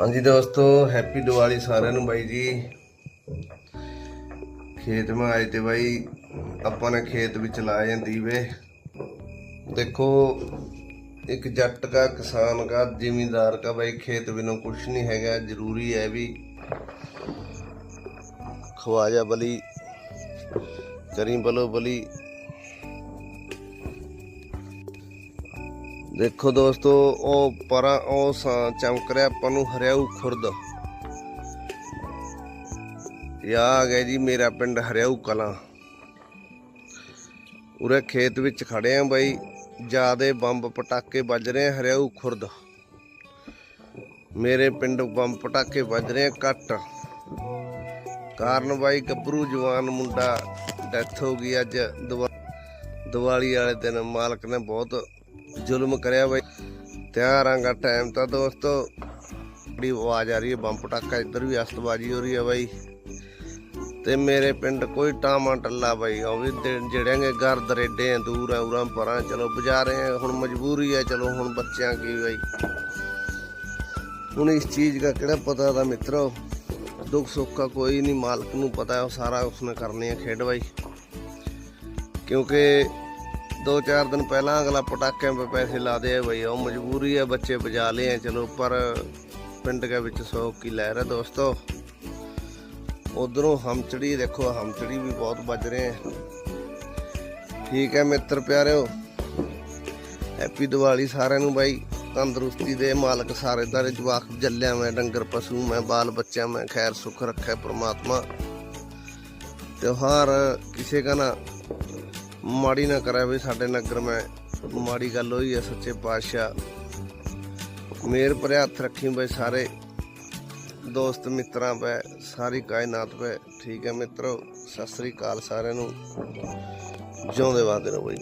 ਹਾਂਜੀ ਦੋਸਤੋ ਹੈਪੀ ਦੀਵਾਲੀ ਸਾਰਿਆਂ ਨੂੰ ਬਾਈ ਜੀ। ਖੇਤ ਮੈਂ ਆਏ ਤੇ ਬਾਈ, ਆਪਾਂ ਨੇ ਖੇਤ ਵਿੱਚ ਲਾਏ ਆਂ ਦੀਵੇ। ਦੇਖੋ, ਇੱਕ ਜੱਟ ਦਾ ਕਿਸਾਨ ਦਾ ਜ਼ਿਮੀਂਦਾਰ ਦਾ ਬਾਈ, ਖੇਤ ਬਿਨੋਂ ਕੁਝ ਨਹੀਂ ਹੈਗਾ, ਜ਼ਰੂਰੀ ਹੈ ਵੀ ਖਵਾਜਾ ਬਲੀ ਕਰੀ ਬਲੋ ਬਲੀ ਦੇਖੋ ਦੋਸਤੋ, ਉਹ ਪਰਾਂ, ਉਹ ਸਾ- ਚਮਕ ਰਿਹਾ, ਆਪਾਂ ਨੂੰ ਹਰਿਆਊ ਖੁਰਦ। ਇਹ ਆ ਗਿਆ ਜੀ ਮੇਰਾ ਪਿੰਡ ਹਰਿਆਊ ਕਲਾਂ। ਉਰੇ ਖੇਤ ਵਿੱਚ ਖੜੇ ਆ ਬਾਈ, ਜਿਆਦੇ ਬੰਬ ਪਟਾਕੇ ਵੱਜ ਰਹੇ ਹਰਿਆਊ ਖੁਰਦ। ਮੇਰੇ ਪਿੰਡ ਬੰਬ ਪਟਾਕੇ ਵੱਜ ਰਹੇ ਆ ਘੱਟ। ਕਾਰਨ ਬਾਈ ਗੱਭਰੂ ਜਵਾਨ ਮੁੰਡਾ ਡੈਥ ਹੋ ਗਈ ਅੱਜ, ਦੀਵਾ- ਦੀਵਾਲੀ ਵਾਲੇ ਦਿਨ ਮਾਲਕ ਨੇ ਬਹੁਤ ਜ਼ੁਲਮ ਕਰਿਆ ਬਾਈ। ਤਿਆਰਾਂ ਦਾ ਟਾਈਮ ਤਾਂ ਦੋਸਤੋ। ਬੜੀ ਆਵਾਜ਼ ਆ ਰਹੀ ਹੈ, ਬੰਬ ਪਟਾਕਾ ਇੱਧਰ ਵੀ ਅਸਤਬਾਜੀ ਹੋ ਰਹੀ ਹੈ ਬਾਈ। ਤੇ ਮੇਰੇ ਪਿੰਡ ਕੋਈ ਟਾਮਾ ਟੱਲਾ ਬਾਈ, ਉਹ ਵੀ ਦਿਨ ਘਰ ਦਰੇਡੇ ਆ, ਦੂਰ ਆ, ਉਰਾਂ ਪਰਾਂ। ਚਲੋ ਬਜਾ ਰਹੇ ਆ ਹੁਣ ਮਜਬੂਰੀ ਹੈ ਚਲੋ ਹੁਣ ਬੱਚਿਆਂ ਕੀ ਬਾਈ। ਹੁਣ ਇਸ ਚੀਜ਼ ਦਾ ਕਿਹੜਾ ਪਤਾ ਦਾ ਮਿੱਤਰੋ? ਦੁੱਖ ਸੁੱਖ ਦਾ ਕੋਈ ਨਹੀਂ, ਮਾਲਕ ਨੂੰ ਪਤਾ ਹੈ ਉਹ ਸਾਰਾ ਉਸਨੇ ਕਰਨੀ ਹੈ ਖੇਡ ਬਾਈ। ਕਿਉਂਕਿ ਦੋ ਚਾਰ ਦਿਨ ਪਹਿਲਾਂ ਅਗਲਾ ਪਟਾਕਿਆਂ 'ਤੇ ਪੈਸੇ ਲਾ ਦੇ ਬਈ, ਉਹ ਮਜਬੂਰੀ ਹੈ ਬੱਚੇ ਬਜਾ ਲਏ ਆ, ਚਲੋ, ਪਰ ਪਿੰਡ ਦੇ ਵਿੱਚ ਸੌਕ ਕੀ ਲੈ ਰਿਹਾ ਦੋਸਤੋ। ਉਧਰੋਂ ਹਮਚੜੀ, ਦੇਖੋ, ਹਮਚੜੀ ਵੀ ਬਹੁਤ ਵੱਜ ਰਹੇ ਹੈ ਠੀਕ ਹੈ ਮਿੱਤਰ ਪਿਆਰਿਓ, ਹੈਪੀ ਦੀਵਾਲੀ ਸਾਰਿਆਂ ਨੂੰ ਬਾਈ। ਤੰਦਰੁਸਤੀ ਦੇ ਮਾਲਕ ਸਾਰੇ ਦਾਰੇ ਜਵਾਕ ਜੱਲਿਆ ਮੈਂ, ਡੰਗਰ ਪਸ਼ੂ ਮੈਂ, ਬਾਲ ਬੱਚਿਆਂ ਮੈਂ, ਖੈਰ ਸੁਖ ਰੱਖੇ ਪ੍ਰਮਾਤਮਾ। ਤਿਉਹਾਰ ਕਿਸੇ ਕਾ ਨਾ ਮਾੜੀ ਨਾ ਕਰੇ ਵੀ ਸਾਡੇ ਨਗਰ ਮੈਂ ਮਾੜੀ ਗੱਲ ਹੋਈ ਹੈ ਸੱਚੇ ਪਾਤਸ਼ਾਹ। ਮੇਰ ਭਰੇ ਹੱਥ ਰੱਖੀ ਬਈ ਸਾਰੇ। ਦੋਸਤ ਮਿੱਤਰਾਂ ਪੈ, ਸਾਰੀ ਕਾਇਨਾਤ ਪੈ। ਠੀਕ ਹੈ ਮਿੱਤਰੋ, ਸਤਿ ਸ੍ਰੀ ਅਕਾਲ ਸਾਰਿਆਂ ਨੂੰ। ਜਿਉਂਦੇ ਵਾਦੇ ਰਹੋ ਬਈ।